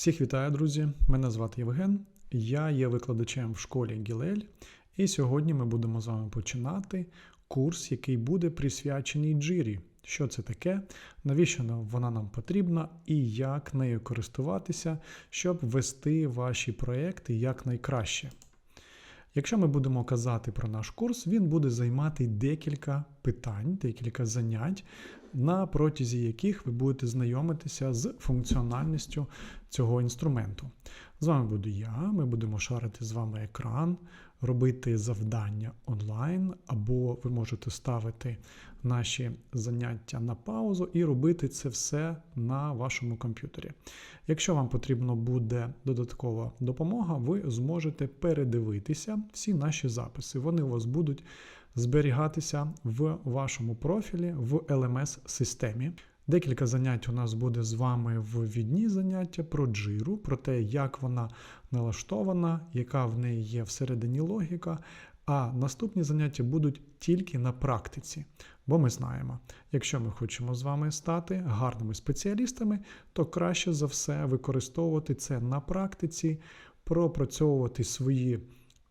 Всіх вітаю, друзі! Мене звати Євген. Я є викладачем в школі Гілель, і сьогодні ми будемо з вами починати курс, який буде присвячений джирі. Що це таке, навіщо вона нам потрібна і як нею користуватися, щоб вести ваші проекти якнайкраще. Якщо ми будемо казати про наш курс, він буде займати декілька питань, декілька занять, на протязі яких ви будете знайомитися з функціональністю цього інструменту. З вами буду я, ми будемо шарити з вами екран, робити завдання онлайн, або ви можете ставити наші заняття на паузу і робити це все на вашому комп'ютері. Якщо вам потрібно буде додаткова допомога, ви зможете передивитися всі наші записи. Вони у вас будуть зберігатися в вашому профілі в LMS-системі. Декілька занять у нас буде з вами в відні заняття про джиру, про те, як вона налаштована, яка в неї є всередині логіка. А наступні заняття будуть тільки на практиці. Бо ми знаємо, якщо ми хочемо з вами стати гарними спеціалістами, то краще за все використовувати це на практиці, пропрацьовувати свої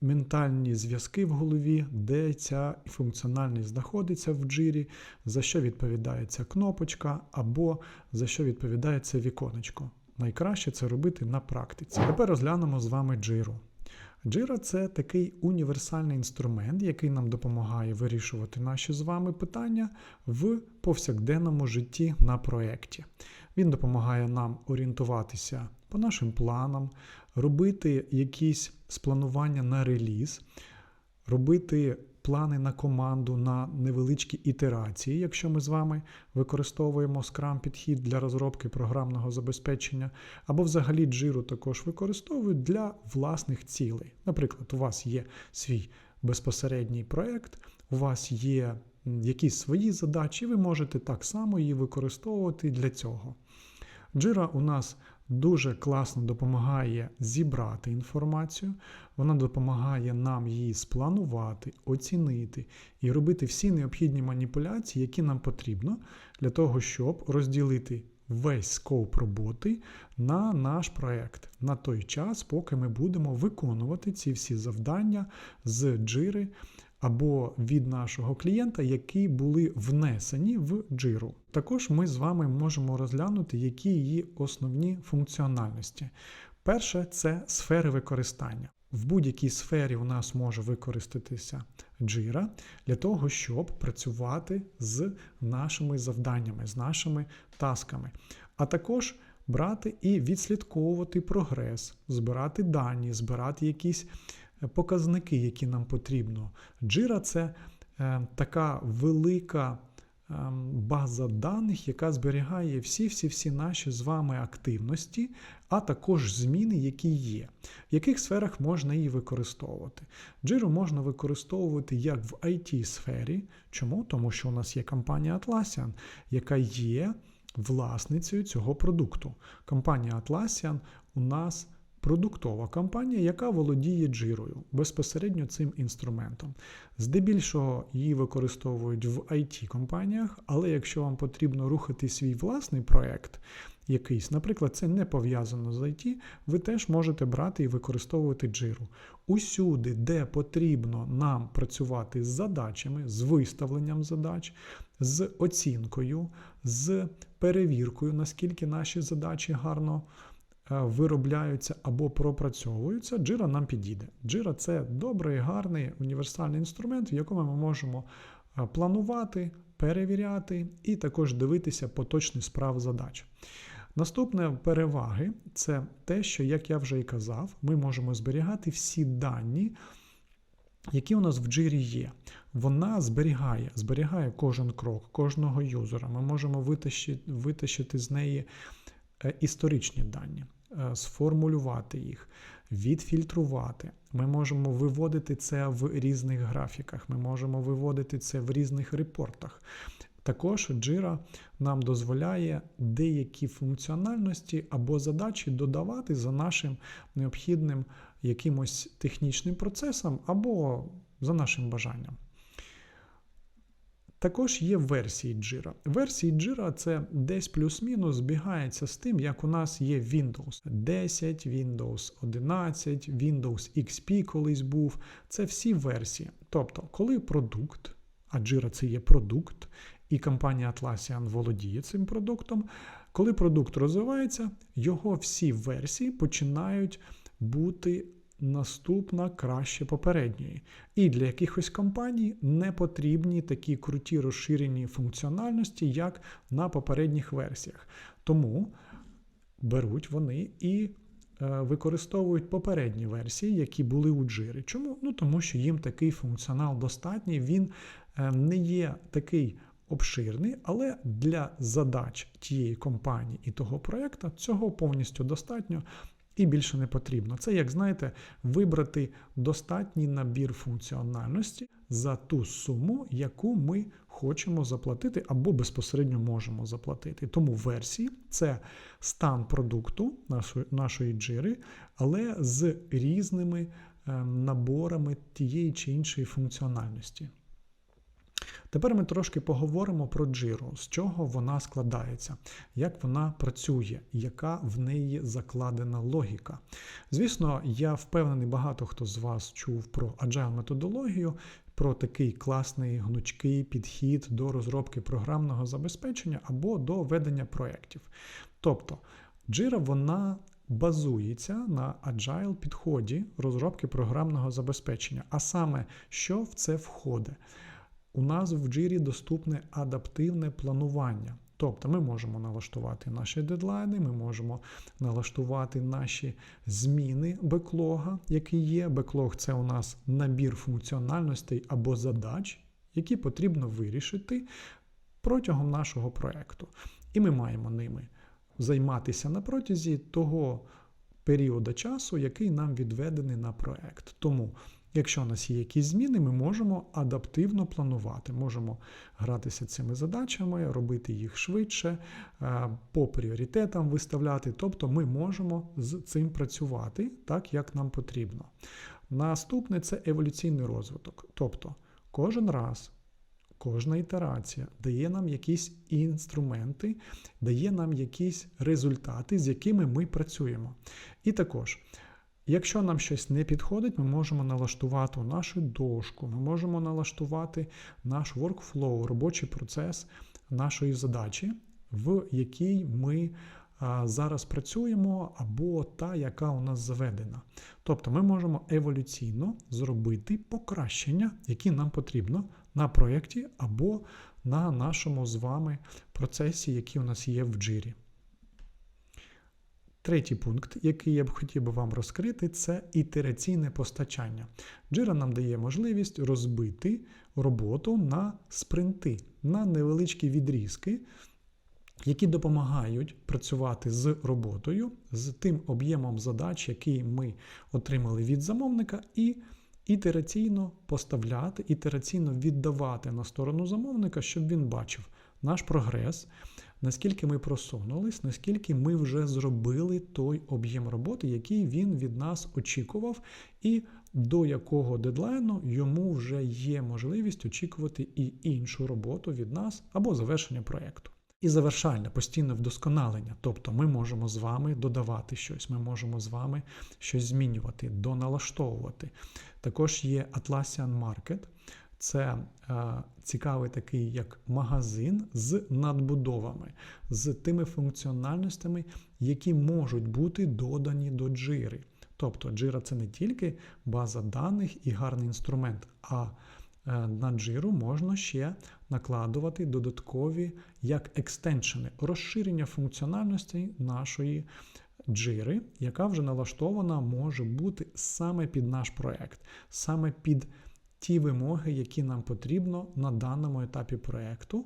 ментальні зв'язки в голові, де ця функціональність знаходиться в джирі, за що відповідає ця кнопочка, або за що відповідає це віконечко. Найкраще це робити на практиці. Тепер розглянемо з вами джиру. Jira – це такий універсальний інструмент, який нам допомагає вирішувати наші з вами питання в повсякденному житті на проєкті. Він допомагає нам орієнтуватися по нашим планам, робити якісь спланування на реліз, робити плани на команду на невеличкі ітерації, якщо ми з вами використовуємо Scrum підхід для розробки програмного забезпечення, або взагалі Jira також використовують для власних цілей. Наприклад, у вас є свій безпосередній проєкт, у вас є якісь свої задачі, ви можете так само її використовувати для цього. Jira у нас дуже класно допомагає зібрати інформацію, вона допомагає нам її спланувати, оцінити і робити всі необхідні маніпуляції, які нам потрібно для того, щоб розділити весь скоп роботи на наш проект на той час, поки ми будемо виконувати ці всі завдання з джири або від нашого клієнта, які були внесені в джиру. Також ми з вами можемо розглянути, які її основні функціональності. Перше це сфери використання. В будь-якій сфері у нас може використатися Jira для того, щоб працювати з нашими завданнями, з нашими тасками, а також брати і відслідковувати прогрес, збирати дані, збирати якісь показники, які нам потрібно. Jira – це е, така велика е, база даних, яка зберігає всі-всі-всі наші з вами активності, а також зміни, які є. В яких сферах можна її використовувати? Jira можна використовувати як в IT-сфері. Чому? Тому що у нас є компанія Atlassian, яка є власницею цього продукту. Компанія Atlassian у нас продуктова компанія, яка володіє джирою безпосередньо цим інструментом. Здебільшого її використовують в IT-компаніях, але якщо вам потрібно рухати свій власний проект, якийсь, наприклад, це не пов'язано з IT, ви теж можете брати і використовувати джиру. Усюди, де потрібно нам працювати з задачами, з виставленням задач, з оцінкою, з перевіркою, наскільки наші задачі гарно виробляються або пропрацьовуються, Jira нам підійде. Jira – це добрий, гарний універсальний інструмент, в якому ми можемо е, планувати, перевіряти і також дивитися поточний справ задач. Наступне переваги це те, що, як я вже і казав, ми можемо зберігати всі дані, які у нас в джирі є. Вона зберігає, зберігає кожен крок, кожного юзера. Ми можемо витащити, витащити з неї е, історичні дані, е, сформулювати їх, відфільтрувати. Ми можемо виводити це в різних графіках, ми можемо виводити це в різних репортах. Також Jira нам дозволяє деякі функціональності або задачі додавати за нашим необхідним якимось технічним процесом або за нашим бажанням. Також є версії Jira. Версії Jira це десь плюс-мінус збігається з тим, як у нас є Windows 10, Windows 11, Windows XP колись був. Це всі версії. Тобто, коли продукт, а Jira це є продукт, і компанія Atlassian володіє цим продуктом, коли продукт розвивається, його всі версії починають бути наступна краще попередньої. І для якихось компаній не потрібні такі круті розширені функціональності, як на попередніх версіях. Тому беруть вони і е, використовують попередні версії, які були у Jira. Чому? Ну тому що їм такий функціонал достатній, він е, не є такий обширний, але для задач тієї компанії і того проєкту цього повністю достатньо і більше не потрібно. Це, як знаєте, вибрати достатній набір функціональності за ту суму, яку ми хочемо заплатити або безпосередньо можемо заплатити. Тому версії це стан продукту нашої, нашої джири, але з різними ем, наборами тієї чи іншої функціональності. Тепер ми трошки поговоримо про джиру, з чого вона складається, як вона працює, яка в неї закладена логіка. Звісно, я впевнений, багато хто з вас чув про agile методологію, про такий класний гнучкий підхід до розробки програмного забезпечення або до ведення проєктів. Тобто, джира вона. Базується на agile підході розробки програмного забезпечення, а саме, що в це входить. У нас в Jira доступне адаптивне планування. Тобто ми можемо налаштувати наші дедлайни, ми можемо налаштувати наші зміни беклога, який є. Беклог це у нас набір функціональностей або задач, які потрібно вирішити протягом нашого проєкту. І ми маємо ними займатися на протязі того періоду часу, який нам відведений на проєкт. Тому Якщо у нас є якісь зміни, ми можемо адаптивно планувати, можемо гратися цими задачами, робити їх швидше, е, по пріоритетам виставляти. Тобто ми можемо з цим працювати так, як нам потрібно. Наступне це еволюційний розвиток. Тобто кожен раз, кожна ітерація дає нам якісь інструменти, дає нам якісь результати, з якими ми працюємо. І також. Якщо нам щось не підходить, ми можемо налаштувати нашу дошку, ми можемо налаштувати наш workflow, робочий процес нашої задачі, в якій ми зараз працюємо, або та, яка у нас заведена. Тобто ми можемо еволюційно зробити покращення, які нам потрібно на проєкті або на нашому з вами процесі, який у нас є в джирі. Третій пункт, який я б хотів би вам розкрити, це ітераційне постачання. Jira нам дає можливість розбити роботу на спринти, на невеличкі відрізки, які допомагають працювати з роботою, з тим об'ємом задач, який ми отримали від замовника, і ітераційно поставляти, ітераційно віддавати на сторону замовника, щоб він бачив наш прогрес наскільки ми просунулись, наскільки ми вже зробили той об'єм роботи, який він від нас очікував, і до якого дедлайну йому вже є можливість очікувати і іншу роботу від нас або завершення проєкту. І завершальне постійне вдосконалення. Тобто ми можемо з вами додавати щось, ми можемо з вами щось змінювати, доналаштовувати. Також є Atlassian Market. Це е, цікавий такий як магазин з надбудовами, з тими функціональностями, які можуть бути додані до джири. Тобто джира це не тільки база даних і гарний інструмент, а е, на джиру можна ще накладувати додаткові як екстеншени, розширення функціональності нашої джири, яка вже налаштована може бути саме під наш проект, саме під ті вимоги, які нам потрібно на даному етапі проєкту.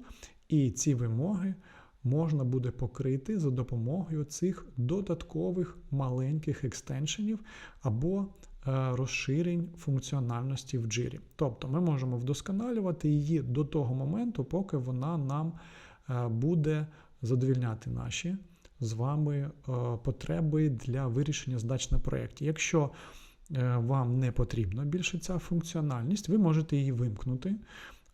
І ці вимоги можна буде покрити за допомогою цих додаткових маленьких екстеншенів або е, розширень функціональності в джирі. Тобто ми можемо вдосконалювати її до того моменту, поки вона нам е, буде задовільняти наші з вами е, потреби для вирішення задач на проєкті. Якщо вам не потрібна більше ця функціональність, ви можете її вимкнути.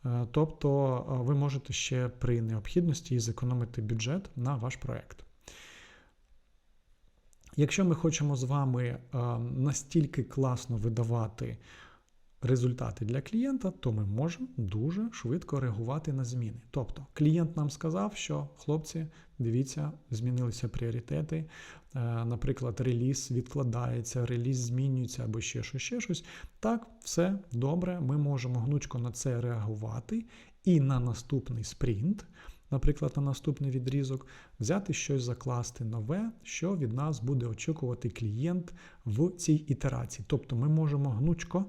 Е, Тобто е, ви можете ще при необхідності зекономити бюджет на ваш проект. Якщо ми хочемо з вами е, настільки класно видавати результати для клієнта, то ми можемо дуже швидко реагувати на зміни. Тобто, клієнт нам сказав, що хлопці, дивіться, змінилися пріоритети. Е, Наприклад, реліз відкладається, реліз змінюється або ще щось, ще щось. Так, все добре, ми можемо гнучко на це реагувати і на наступний спринт. Наприклад, на наступний відрізок взяти щось закласти нове, що від нас буде очікувати клієнт в цій ітерації. Тобто ми можемо гнучко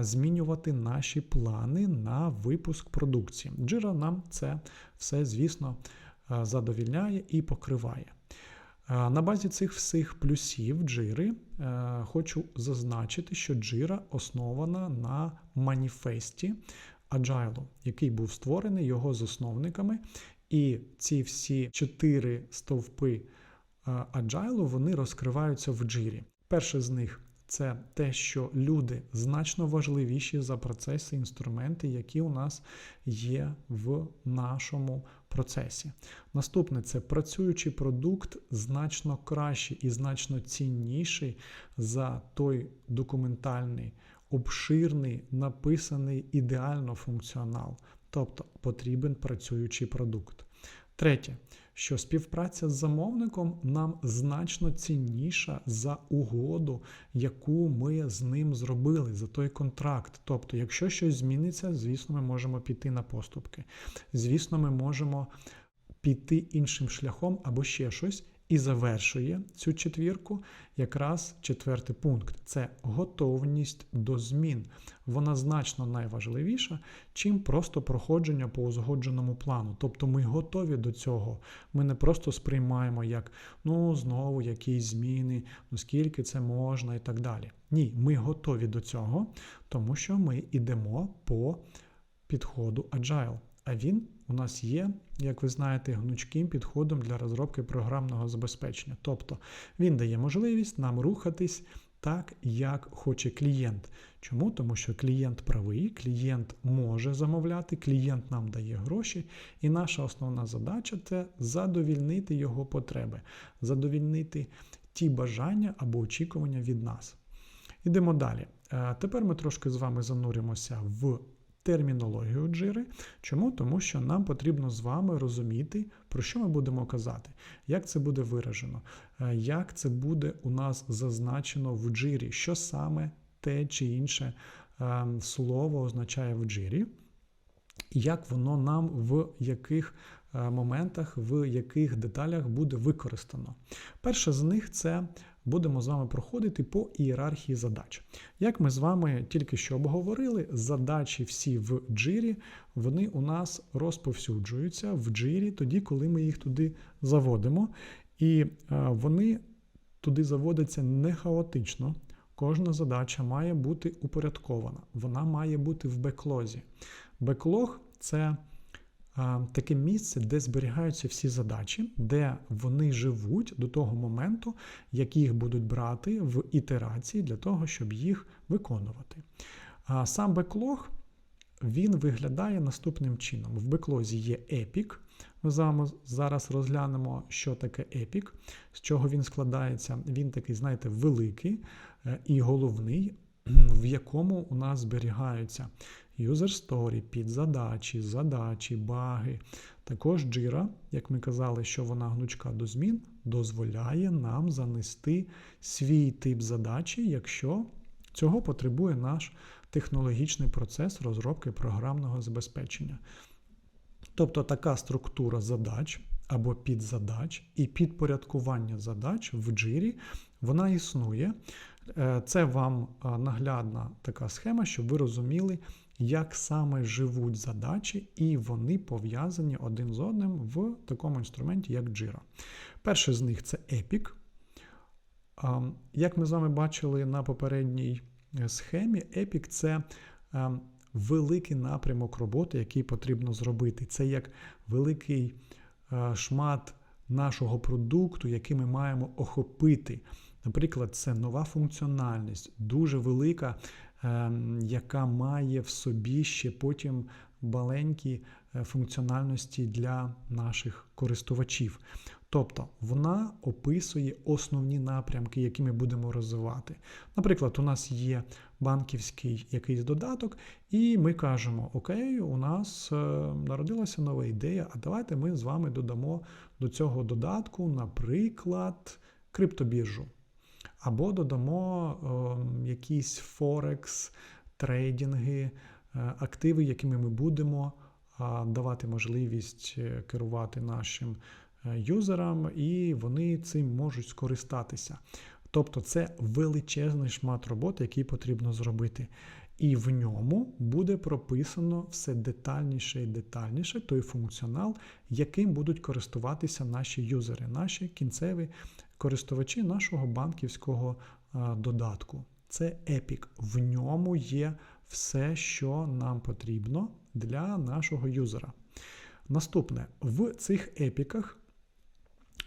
змінювати наші плани на випуск продукції. Jira нам це все, звісно, е, задовільняє і покриває. Е, На базі цих всіх плюсів е, хочу зазначити, що Jira основана на маніфесті Agile, який був створений його засновниками. І ці всі чотири стовпи е, Agile, вони розкриваються в Jira. Перше з них це те, що люди значно важливіші за процеси, інструменти, які у нас є в нашому процесі. Наступне це працюючий продукт значно кращий і значно цінніший за той документальний, обширний, написаний ідеально функціонал. Тобто потрібен працюючий продукт. Третє, що співпраця з замовником нам значно цінніша за угоду, яку ми з ним зробили, за той контракт. Тобто, якщо щось зміниться, звісно, ми можемо піти на поступки. Звісно, ми можемо піти іншим шляхом або ще щось. І завершує цю четвірку якраз четвертий пункт це готовність до змін. Вона значно найважливіша, чим просто проходження по узгодженому плану. Тобто ми готові до цього. Ми не просто сприймаємо як ну знову якісь зміни, ну скільки це можна і так далі. Ні, ми готові до цього, тому що ми йдемо по підходу Agile. А він у нас є, як ви знаєте, гнучким підходом для розробки програмного забезпечення. Тобто він дає можливість нам рухатись так, як хоче клієнт. Чому? Тому що клієнт правий, клієнт може замовляти, клієнт нам дає гроші, і наша основна задача це задовільнити його потреби, задовільнити ті бажання або очікування від нас. Ідемо далі. Е, Тепер ми трошки з вами зануримося в термінологію джири. Чому? Тому що нам потрібно з вами розуміти, про що ми будемо казати, як це буде виражено, е, як це буде у нас зазначено в джирі, що саме те чи інше е, слово означає в джирі, як воно нам в яких е, моментах, в яких деталях буде використано. Перше з них це будемо з вами проходити по ієрархії задач. Як ми з вами тільки що обговорили, задачі всі в джирі, вони у нас розповсюджуються в джирі тоді, коли ми їх туди заводимо. І е, вони туди заводяться не хаотично. Кожна задача має бути упорядкована, вона має бути в беклозі. Беклог це таке місце, де зберігаються всі задачі, де вони живуть до того моменту, як їх будуть брати в ітерації для того, щоб їх виконувати. Сам беклог він виглядає наступним чином. В беклозі є епік. Ми зараз розглянемо, що таке епік, з чого він складається. Він такий, знаєте, великий е, і головний, в якому у нас зберігаються user story, підзадачі, задачі, баги. Також Jira, як ми казали, що вона гнучка до змін, дозволяє нам занести свій тип задачі, якщо цього потребує наш технологічний процес розробки програмного забезпечення. Тобто така структура задач або підзадач і підпорядкування задач в джирі, вона існує. Е, це вам наглядна така схема, щоб ви розуміли, як саме живуть задачі, і вони пов'язані один з одним в такому інструменті, як Jira. Перший з них це Epic. Як ми з вами бачили на попередній е, схемі, Epic це великий напрямок роботи, який потрібно зробити. Це як великий шмат нашого продукту, який ми маємо охопити. Наприклад, це нова функціональність, дуже велика, ем, яка має в собі ще потім маленькі е, функціональності для наших користувачів. Тобто вона описує основні напрямки, які ми будемо розвивати. Наприклад, у нас є банківський якийсь додаток, і ми кажемо: Окей, у нас е, народилася нова ідея, а давайте ми з вами додамо до цього додатку, наприклад, криптобіржу. Або додамо якісь Форекс, трейдинги, е, активи, якими ми будемо давати можливість е, керувати нашим е, юзерам, і вони цим можуть скористатися. Тобто це величезний шмат роботи, який потрібно зробити. І в ньому буде прописано все детальніше і детальніше той функціонал, яким будуть користуватися наші юзери, наші кінцеві користувачі нашого банківського додатку. Це Epic. В ньому є все, що нам потрібно для нашого юзера. Наступне, в цих епіках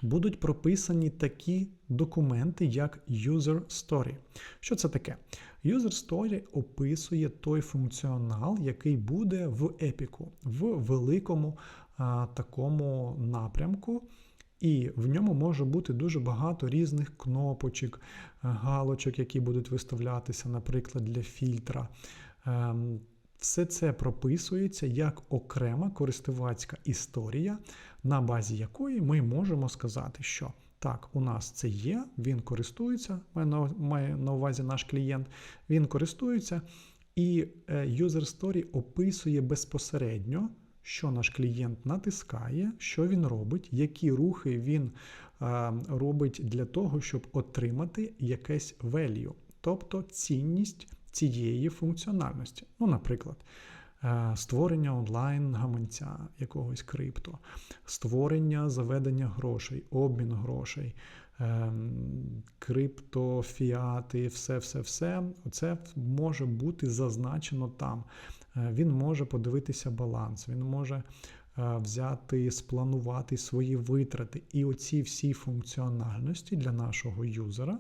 будуть прописані такі документи, як User Story. Що це таке? User Story описує той функціонал, який буде в епіку, в великому а, такому напрямку. І в ньому може бути дуже багато різних кнопочок, галочок, які будуть виставлятися, наприклад, для фільтра. Ем, все це прописується як окрема користувацька історія, на базі якої ми можемо сказати, що так, у нас це є, він користується, має на увазі наш клієнт, він користується, і е, User Story описує безпосередньо, що наш клієнт натискає, що він робить, які рухи він е, робить для того, щоб отримати якесь value, тобто цінність цієї функціональності. Ну, наприклад, е, створення онлайн-гаманця якогось крипто, створення заведення грошей, обмін грошей, крипто, фіати, все-все-все. Це може бути зазначено там. Е, він може подивитися баланс, він може е, взяти, спланувати свої витрати. І оці всі функціональності для нашого юзера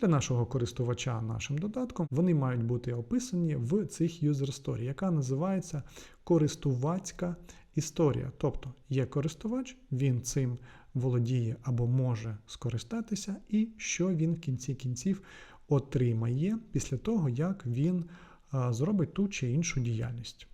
для нашого користувача нашим додатком, вони мають бути описані в цих user story, яка називається користувацька історія. Тобто є користувач, він цим володіє або може скористатися, і що він в кінці кінців отримає після того, як він зробить ту чи іншу діяльність.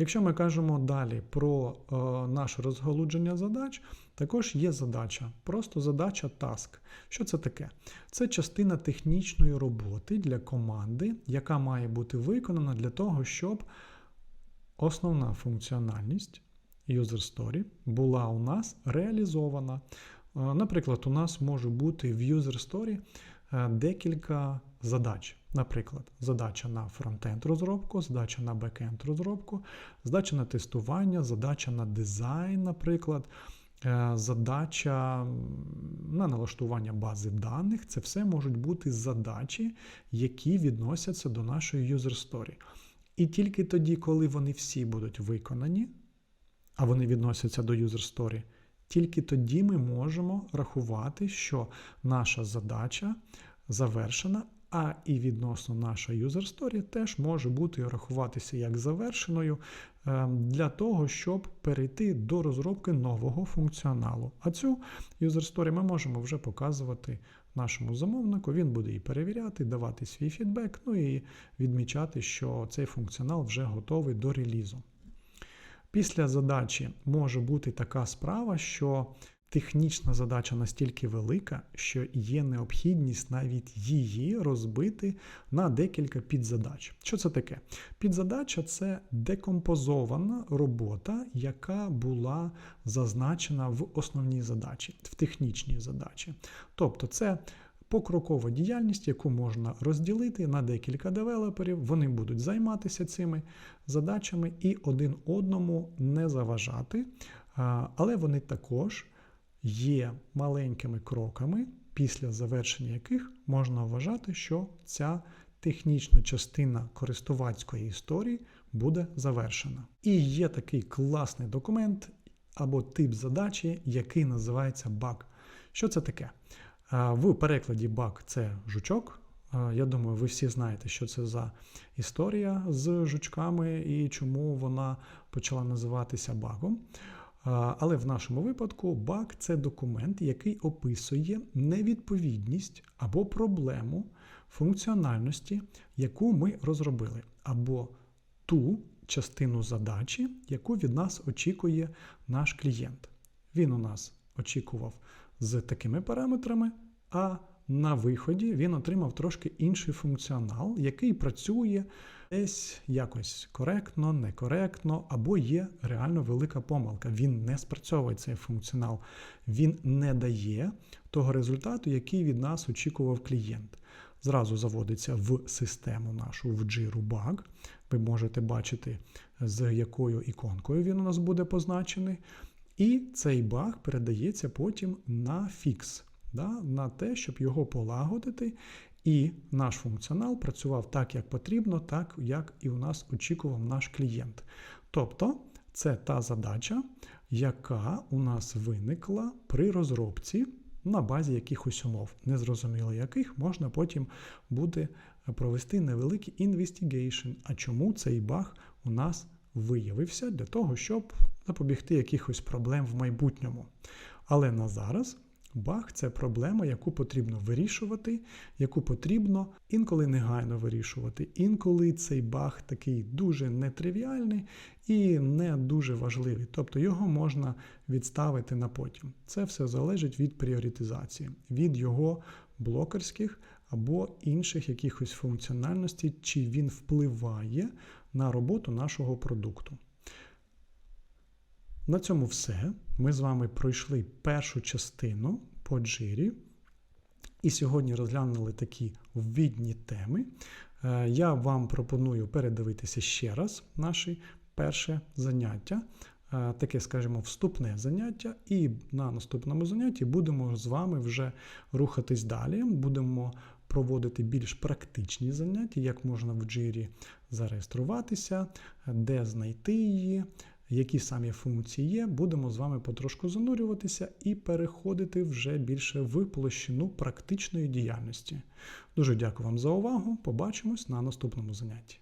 Якщо ми кажемо далі про е, наше розголудження задач, також є задача, просто задача task. Що це таке? Це частина технічної роботи для команди, яка має бути виконана для того, щоб основна функціональність User Story була у нас реалізована. Е, наприклад, у нас може бути в User Story е, декілька задач. Наприклад, задача на фронтенд розробку, задача на бекенд розробку, задача на тестування, задача на дизайн, наприклад, е, задача на налаштування бази даних. Це все можуть бути задачі, які відносяться до нашої user story. І тільки тоді, коли вони всі будуть виконані, а вони відносяться до user story, тільки тоді ми можемо рахувати, що наша задача завершена, а і відносно наша user story теж може бути рахуватися як завершеною ем, для того, щоб перейти до розробки нового функціоналу. А цю user story ми можемо вже показувати нашому замовнику. Він буде її перевіряти, давати свій фідбек, ну і відмічати, що цей функціонал вже готовий до релізу. Після задачі може бути така справа, що технічна задача настільки велика, що є необхідність навіть її розбити на декілька підзадач. Що це таке? Підзадача це декомпозована робота, яка була зазначена в основній задачі, в технічній задачі. Тобто, це покрокова діяльність, яку можна розділити на декілька девелоперів, вони будуть займатися цими задачами і один одному не заважати, але вони також є маленькими кроками, після завершення яких можна вважати, що ця технічна частина користувацької історії буде завершена. І є такий класний документ або тип задачі, який називається баг. Що це таке? В перекладі баг це жучок, Я думаю, ви всі знаєте, що це за історія з жучками і чому вона почала називатися багом. Але в нашому випадку баг це документ, який описує невідповідність або проблему функціональності, яку ми розробили, або ту частину задачі, яку від нас очікує наш клієнт. Він у нас очікував з такими параметрами, а на виході він отримав трошки інший функціонал, який працює десь якось коректно, некоректно, або є реально велика помилка. Він не спрацьовує цей функціонал, він не дає того результату, який від нас очікував клієнт. Зразу заводиться в систему нашу в Jira баг. Ви можете бачити, з якою іконкою він у нас буде позначений. І цей баг передається потім на фікс, да, на те, щоб його полагодити, і наш функціонал працював так, як потрібно, так як і у нас очікував наш клієнт. Тобто, це та задача, яка у нас виникла при розробці на базі якихось умов. Незрозуміло яких, можна потім буде провести невеликий інвестігейшн. А чому цей баг у нас виявився для того, щоб запобігти якихось проблем в майбутньому. Але на зараз баг це проблема, яку потрібно вирішувати, яку потрібно інколи негайно вирішувати. Інколи цей баг такий дуже нетривіальний і не дуже важливий. Тобто його можна відставити на потім. Це все залежить від пріоритизації, від його блокерських або інших якихось функціональностей, чи він впливає на роботу нашого продукту. На цьому все. Ми з вами пройшли першу частину по джирі. І сьогодні розглянули такі ввідні теми. Е, Я вам пропоную передивитися ще раз наше перше заняття, е, таке, скажімо, вступне заняття. І на наступному занятті будемо з вами вже рухатись далі. Будемо проводити більш практичні заняття, як можна в джирі зареєструватися, де знайти її, які самі функції є. Будемо з вами потрошку занурюватися і переходити вже більше в площину практичної діяльності. Дуже дякую вам за увагу. Побачимось на наступному занятті.